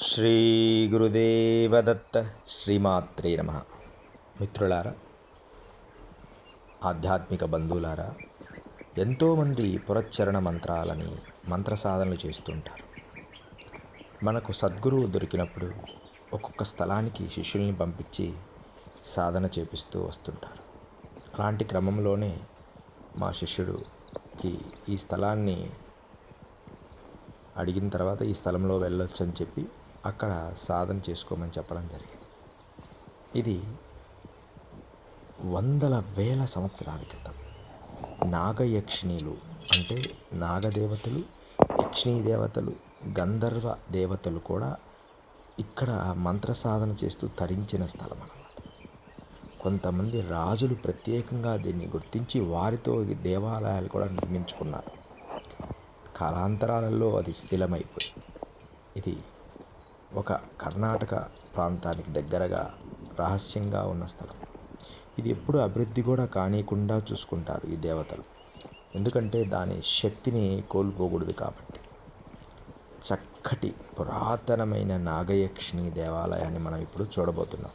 శ్రీ గురుదేవదత్త శ్రీమాత్రే నమ. మిత్రులారా ఆధ్యాత్మిక బంధువులారా ఎంతోమంది పురచ్చరణ మంత్రాలని మంత్ర సాధనలు చేస్తుంటారు. మనకు సద్గురువు దొరికినప్పుడు ఒక్కొక్క స్థలానికి శిష్యుల్ని పంపించి సాధన చేపిస్తూ వస్తుంటారు. అలాంటి క్రమంలోనే మా శిష్యుడికి ఈ స్థలాన్ని అడిగిన తర్వాత ఈ స్థలంలో వెళ్ళొచ్చు అని చెప్పి అక్కడ సాధన చేసుకోమని చెప్పడం జరిగింది. ఇది వందల వేల సంవత్సరాల క్రితం. నాగయక్షిణీలు అంటే నాగదేవతలు యక్షిణీ దేవతలు గంధర్వ దేవతలు కూడా ఇక్కడ మంత్ర సాధన చేస్తూ తరించిన స్థలం అన్నమాట. కొంతమంది రాజులు ప్రత్యేకంగా దీన్ని గుర్తించి వారితో దేవాలయాలు కూడా నిర్మించుకున్నారు. కాలాంతరాలలో అది స్థిరమైపోయింది ఇది ఒక కర్ణాటక ప్రాంతానికి దగ్గరగా రహస్యంగా ఉన్న స్థలం. ఇది ఎప్పుడు అభివృద్ధి కూడా కానీయకుండా చూసుకుంటారు ఈ దేవతలు. ఎందుకంటే దాని శక్తిని కోల్పోకూడదు కాబట్టి. చక్కటి పురాతనమైన నాగయక్షిణి దేవాలయాన్ని మనం ఇప్పుడు చూడబోతున్నాం.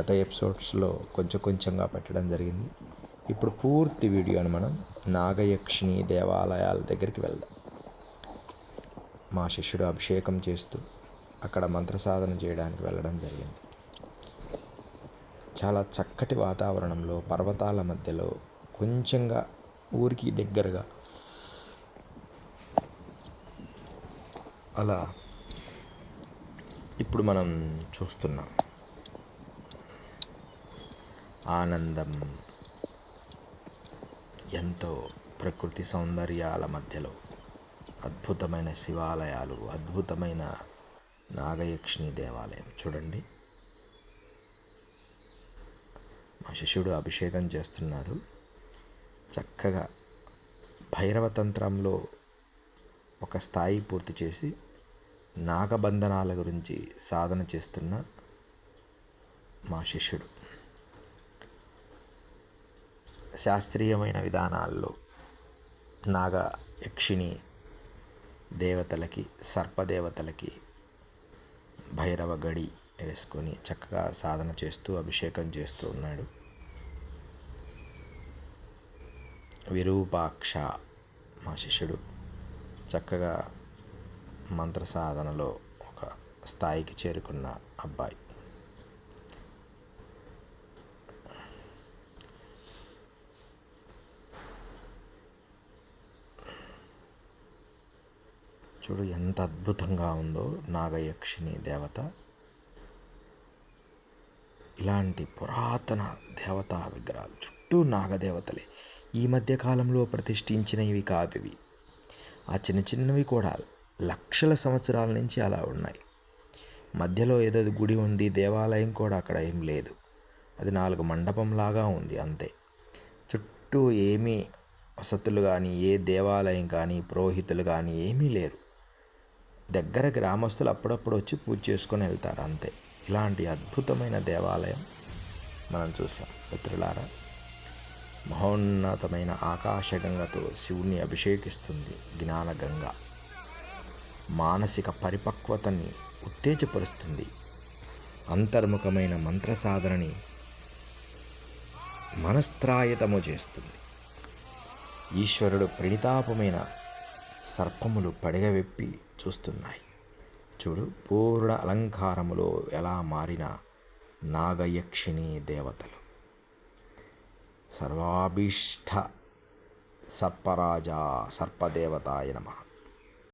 గత ఎపిసోడ్స్లో కొంచెం కొంచెంగా పెట్టడం జరిగింది. ఇప్పుడు పూర్తి వీడియోని మనం నాగయక్షిణి దేవాలయాల దగ్గరికి వెళ్దాం. మా శిష్యుడు అభిషేకం చేస్తూ అక్కడ మంత్ర సాధన చేయడానికి వెళ్ళడం జరిగింది. చాలా చక్కటి వాతావరణంలో పర్వతాల మధ్యలో కొంచెంగా ఊరికి దగ్గరగా అలా ఇప్పుడు మనం చూస్తున్నాం. ఆనందం ఎంతో ప్రకృతి సౌందర్యాల మధ్యలో అద్భుతమైన శివాలయాలు అద్భుతమైన నాగయక్షిణి దేవాలయం. చూడండి. మా శిష్యుడు అభిషేకం చేస్తున్నారు. చక్కగా భైరవ తంత్రంలో ఒక స్థాయి పూర్తి చేసి నాగబంధనాల గురించి సాధన చేస్తున్న మా శిష్యుడు. శాస్త్రీయమైన విధానాల్లో నాగ యక్షిణి దేవతలకి సర్పదేవతలకి భైరవ గడి వేసుకొని చక్కగా సాధన చేస్తూ అభిషేకం చేస్తూ ఉన్నాడు. విరూపాక్ష మా శిష్యుడు చక్కగా మంత్ర సాధనలో ఒక స్థాయికి చేరుకున్న అబ్బాయి. చూడు ఎంత అద్భుతంగా ఉందో నాగయక్షిణి దేవత. ఇలాంటి పురాతన దేవతా విగ్రహాలు చుట్టూ నాగదేవతలే ఈ మధ్యకాలంలో ప్రతిష్ఠించినవి కావివి. ఆ చిన్న చిన్నవి కూడా లక్షల సంవత్సరాల నుంచి అలా ఉన్నాయి. మధ్యలో ఏదో గుడి ఉంది దేవాలయం కూడా అక్కడ ఏం లేదు. అది నాలుగు మండపంలాగా ఉంది అంతే. చుట్టూ ఏమీ వసతులు కానీ ఏ దేవాలయం కానీ పురోహితులు కానీ ఏమీ లేరు. దగ్గర గ్రామస్తులు అప్పుడప్పుడు వచ్చి పూజ చేసుకొని వెళ్తారు అంతే. ఇలాంటి అద్భుతమైన దేవాలయం మనం చూసాం. మిత్రులారా మహోన్నతమైన ఆకాశగంగతో శివుణ్ణి అభిషేకిస్తుంది జ్ఞానగంగ. మానసిక పరిపక్వతని ఉత్తేజపరుస్తుంది. అంతర్ముఖమైన మంత్ర సాధనని మనస్త్రాయతము చేస్తుంది. ఈశ్వరుడు ప్రణితాపమైన సర్పములు పడగవెప్పి చూస్తున్నాయి. చూడు పూర్ణ అలంకారములో ఎలా మారిన నాగయక్షిణి దేవతలు. సర్వాభీష్ట సర్పరాజా సర్పదేవతాయ నమ.